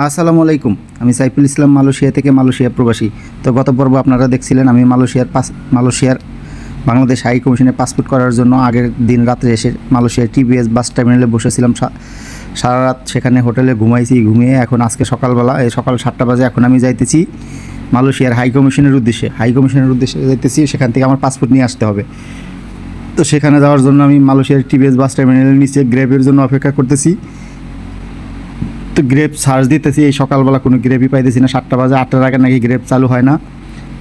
আসসালামু আলাইকুম। আমি সাইফুল ইসলাম, মালয়েশিয়া থেকে মালয়েশিয়া প্রবাসী। তো গত পর্ব আপনারা দেখছিলেন, আমি মালয়েশিয়ার পাস, মালয়েশিয়ার বাংলাদেশ হাই কমিশনে পাসপোর্ট করার জন্য আগের দিন রাত্রে এসে মালয়েশিয়ার টিবিএস বাস টার্মিনালে বসেছিলাম। সারা রাত সেখানে হোটেলে ঘুমাইছি, ঘুমিয়ে এখন আজকে সকালবেলা, এই সকাল সাতটা বাজে এখন আমি যাইতেছি মালয়েশিয়ার হাই কমিশনের উদ্দেশ্যে। হাই কমিশনের উদ্দেশ্যে যাইতেছি, সেখান থেকে আমার পাসপোর্ট নিয়ে আসতে হবে। তো সেখানে যাওয়ার জন্য আমি মালয়েশিয়ার টিবিএস বাস টার্মিনালের নিচে গ্রেভের জন্য অপেক্ষা করতেছি। তো গ্রেপ সার্চ দিতেছি, এই সকালবেলা কোনো গ্রেপই পাইতেছি না। সাতটা বাজে, আটটার আগে নাকি গ্রেপ চালু হয় না।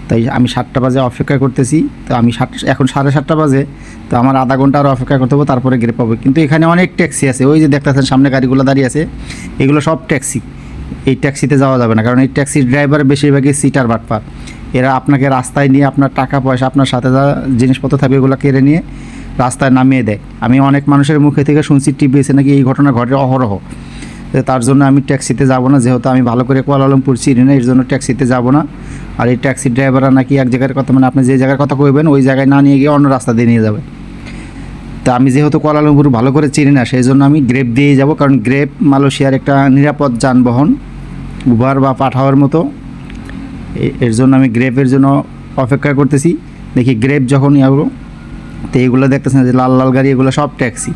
তাই আমি সাতটা বাজে অপেক্ষা করতেছি। তো আমি সাত, এখন সাড়ে সাতটা বাজে, তো আমার আধা ঘণ্টা আরও অপেক্ষা করতে হবে, তারপরে গ্রেপ পাবো। কিন্তু এখানে অনেক ট্যাক্সি আছে। ওই যে দেখতেছেন সামনে গাড়িগুলো দাঁড়িয়ে আছে, এগুলো সব ট্যাক্সি এই ট্যাক্সিতে যাওয়া যাবে না, কারণ এই ট্যাক্সির ড্রাইভার বেশিরভাগই সিটার বাটপার। এরা আপনাকে রাস্তায় নিয়ে আপনার টাকা পয়সা, আপনার সাথে যা জিনিসপত্র থাকবে এগুলো কেড়ে নিয়ে রাস্তায় নামিয়ে দেয়। আমি অনেক মানুষের মুখে থেকে শুনছি টিভিএসে নাকি এই ঘটনা ঘটে অহরহ। তার জন্য আমি ট্যাক্সিতে যাব না, যেহেতু আমি ভালো করে কোয়ালালামপুর চিনি না, এর জন্য ট্যাক্সিতে যাব না। আর এই ট্যাক্সি ড্রাইভাররা নাকি এক জায়গার কথা মানে আপনি যে জায়গার কথা কইবেন, ওই জায়গায় না নিয়ে গিয়ে অন্য রাস্তা দিয়ে নিয়ে যাবে। তা আমি যেহেতু কোয়ালালামপুর ভালো করে চিনি না, সেই জন্য আমি গ্রেপ দিয়েই যাব, কারণ গ্রেপ মালয়েশিয়ার একটা নিরাপদ যানবাহন উবার বা পাঠাওয়ার মতো। এর জন্য আমি গ্রেপের জন্য অপেক্ষা করতেছি। দেখি গ্রেপ যখন যাব, তো এইগুলো দেখতেছেন যে লাল লাল গাড়ি, এগুলো সব ট্যাক্সি।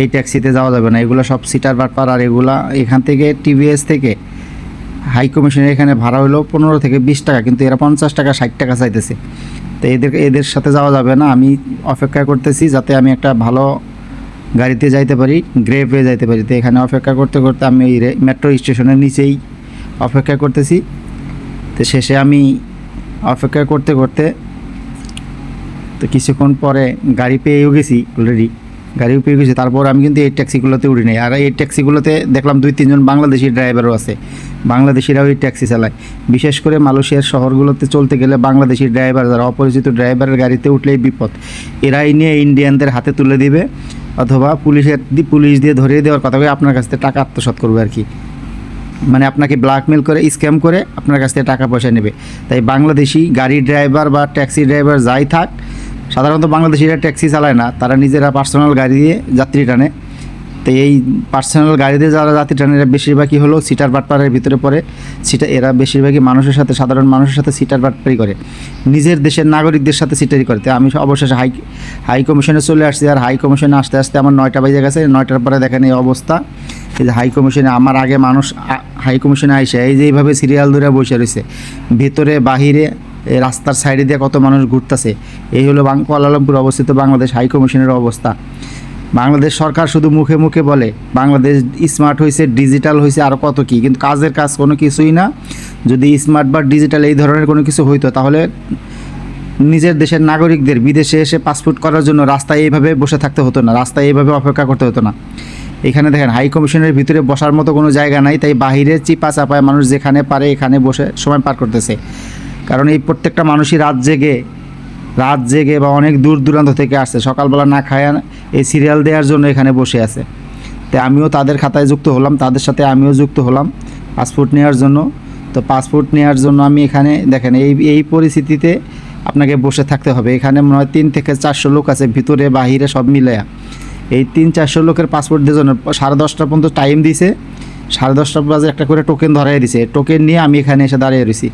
এই ট্যাক্সিতে যাওয়া যাবে না। এগুলো সব সিটার বাটপার আর এগুলা এখান থেকে টিভিএস থেকে হাই কমিশনের এখানে ভাড়া হলো পনেরো থেকে বিশ টাকা, কিন্তু এরা পঞ্চাশ টাকা, ষাট টাকা চাইতেছে। তো এদের এদের সাথে যাওয়া যাবে না। আমি অপেক্ষা করতেছি যাতে আমি একটা ভালো গাড়িতে যাইতে পারি গ্রেপে যাইতে পারি। তো এখানে অপেক্ষা করতে করতে আমি এই মেট্রো স্টেশনের নিচেই অপেক্ষা করতেছি। তো শেষে আমি অপেক্ষা করতে করতে তো কিছুক্ষণ পরে গাড়ি পেয়েও গেছি অলরেডি গাড়িও পেয়ে গেছি তারপর আমি কিন্তু এই ট্যাক্সিগুলোতে উঠি নাই। আর এই ট্যাক্সিগুলোতে দেখলাম দুই, তিনজন বাংলাদেশি ড্রাইভারও আছে। বাংলাদেশিরাও এই ট্যাক্সি চালায়। বিশেষ করে মালয়েশিয়ার শহরগুলোতে চলতে গেলে বাংলাদেশি ড্রাইভার যারা, অপরিচিত ড্রাইভারের গাড়িতে উঠলেই বিপদ। এরাই নিয়ে ইন্ডিয়ানদের হাতে তুলে দিবে অথবা পুলিশের পুলিশ দিয়ে ধরিয়ে দেওয়ার কথা আপনার কাছ থেকে টাকা আত্মসাৎ করবে আর কি। মানে আপনাকে ব্ল্যাকমেল করে, স্ক্যাম করে আপনার কাছ থেকে টাকা পয়সা নেবে। তাই বাংলাদেশি গাড়ি ড্রাইভার বা ট্যাক্সি ড্রাইভার যাই থাক সাধারণত বাংলাদেশিরা ট্যাক্সি চালায় না, তারা নিজেরা পার্সোনাল গাড়ি দিয়ে যাত্রী টানে। তো এই পার্সোনাল গাড়ি দিয়ে যারা যাত্রী টানে, এরা বেশিরভাগই হলো সিটার বাটপারের ভিতরে পড়ে। সিটা এরা বেশিরভাগই মানুষের সাথে, সাধারণ মানুষের সাথে সিটার বাটপারি করে। নিজের দেশের নাগরিকদের সাথে সিটারি করে। তো আমি অবশেষে হাই হাই কমিশনে চলে আসছি। আর হাই কমিশনে আসতে আসতে আমার নয়টা বেজে গেছে। নয়টার পরে দেখেন এই অবস্থা। এই যে হাই কমিশনে আমার আগে মানুষ হাই কমিশনে আইসে। এই যে এইভাবে সিরিয়াল ধরে বসে রয়েছে। ভিতরে, বাহিরে রাস্তার সাইডে দিয়ে কত মানুষ ঘুরতেছে। এই হলো কুয়ালালামপুর অবস্থিত বাংলাদেশ হাই কমিশনের অবস্থা। বাংলাদেশ সরকার শুধু মুখে মুখে বলে, বাংলাদেশ স্মার্ট হয়েছে ডিজিটাল হয়েছে আর কত কি? কিন্তু কাজের কাজ কোনো কিছুই না। যদি স্মার্ট বা ডিজিটাল এই ধরনের কোনো কিছু হইতো, তাহলে নিজের দেশের নাগরিকদের বিদেশে এসে পাসপোর্ট করার জন্য রাস্তায় এইভাবে বসে থাকতে হতো না, রাস্তায় এইভাবে অপেক্ষা করতে হতো না। এখানে দেখেন, হাই কমিশনের ভিতরে বসার মতো কোনো জায়গা নাই, তাই বাহিরে চিপা চাপায় মানুষ যেখানে পারে, এখানে বসে সময় পার করতেছে। কারণ এই প্রত্যেকটা মানুষই রাত জেগে রাত জেগে বা অনেক দূর দূরান্ত থেকে আসছে। সকালবেলা না খায় এই সিরিয়াল দেওয়ার জন্য এখানে বসে আছে। তাই আমিও তাদের খাতায় যুক্ত হলাম, তাদের সাথে আমিও যুক্ত হলাম পাসপোর্ট নেওয়ার জন্য। তো পাসপোর্ট নেওয়ার জন্য আমি এখানে, দেখেন এই এই পরিস্থিতিতে আপনাকে বসে থাকতে হবে। এখানে মনে হয় তিন থেকে চারশো লোক আছে, ভিতরে, বাহিরে সব মিলায়া। এই তিন চারশো লোকের পাসপোর্ট দেওয়ার জন্য সাড়ে দশটা পর্যন্ত টাইম দিছে। সাড়ে দশটা বাজে একটা করে টোকেন ধরাই দিছে। টোকেন নিয়ে আমি এখানে এসে দাঁড়িয়ে রয়েছি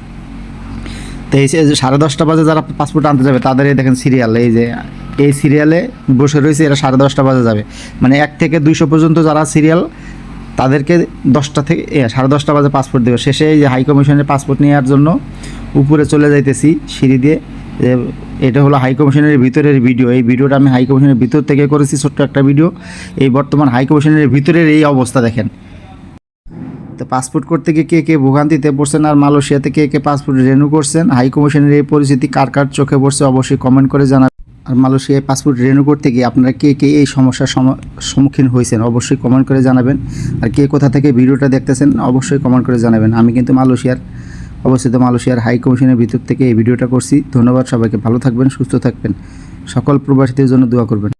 তো এই সাড়ে দশটা বাজে যারা পাসপোর্ট আনতে যাবে, তাদের এই দেখেন সিরিয়াল এই যে এই সিরিয়ালে বসে রয়েছে এরা সাড়ে দশটা বাজে যাবে। মানে এক থেকে দুইশো পর্যন্ত যারা সিরিয়াল তাদেরকে দশটা থেকে সাড়ে দশটা বাজে পাসপোর্ট দেবে। শেষে এই যে হাই কমিশনের পাসপোর্ট নেওয়ার জন্য উপরে চলে যাইতেছি, সিঁড়ি দিয়ে। এটা হলো হাই কমিশনের ভিতরের ভিডিও এই ভিডিওটা আমি হাই কমিশনের ভিতর থেকে করেছি, ছোট্ট একটা ভিডিও এই বর্তমান হাই কমিশনের ভিতরের এই অবস্থা দেখেন। তো পাসপোর্ট করতে গিয়ে কে কে ভোগান্তিতে পড়ছেন আর মালয়েশিয়াতে কে কে পাসপোর্ট রেনু করছেন? হাই কমিশনের এই পরিস্থিতি কার কার চোখে পড়ছে অবশ্যই কমেন্ট করে জানাবেন। আর মালয়েশিয়ায় পাসপোর্ট রেনু করতে গিয়ে আপনারা কে কে এই সমস্যার সম- সম্মুখীন হয়েছেন অবশ্যই কমেন্ট করে জানাবেন। আর কে কোথা থেকে ভিডিওটা দেখতেছেন অবশ্যই কমেন্ট করে জানাবেন। আমি কিন্তু মালয়েশিয়ার, অবস্থিত মালয়েশিয়ার হাই কমিশনের ভিতর থেকে এই ভিডিওটা করছি। ধন্যবাদ সবাইকে। ভালো থাকবেন, সুস্থ থাকবেন। সকল প্রবাসীদের জন্য দোয়া করবেন।